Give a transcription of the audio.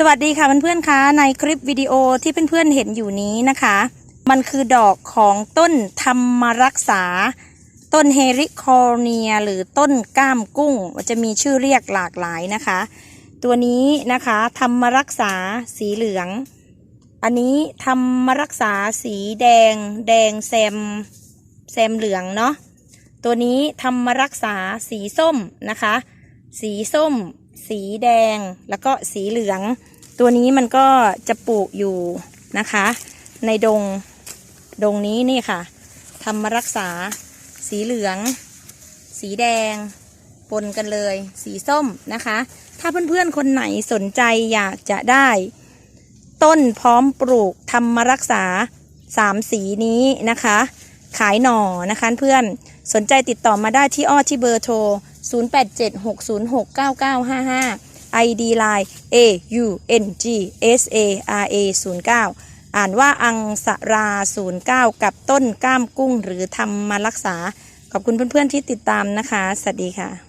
สวัสดีค่ะเพื่อนๆคะในคลิปวิดีโอที่เพื่อนๆเห็นอยู่นี้นะคะ มันคือดอกของต้นธรรมรักษา ต้นเฮริคอร์เนีย หรือต้นก้ามกุ้งจะมีชื่อเรียกหลากหลายนะคะ ตัวนี้นะคะธรรมรักษาสีเหลือง อันนี้ธรรมรักษาสีแดง แดงแซมแซมเหลืองเนาะตัวนี้ธรรมรักษาสีส้มนะคะ สีส้ม สีแดงแล้วก็สีเหลือง ตัวนี้มันก็จะปลูกอยู่นะคะ ในดงดงนี้นี่ค่ะธรรมรักษา สีเหลือง สีแดง ปนกันเลย สีส้มนะคะ ถ้าเพื่อนๆคนไหนสนใจอยากจะได้ ต้นพร้อมปลูกธรรมรักษาสามสีนี้นะคะ ขายหน่อนะคะเพื่อนสนใจติดต่อมาได้ที่อ้อที่เบอร์โทร 0876069955 ID Line A U N G S A R A 09อ่านว่าอังสรา 09 กับต้นก้ามกุ้งหรือธรรมรักษา ขอบคุณเพื่อนๆที่ติดตามนะคะ สวัสดีค่ะ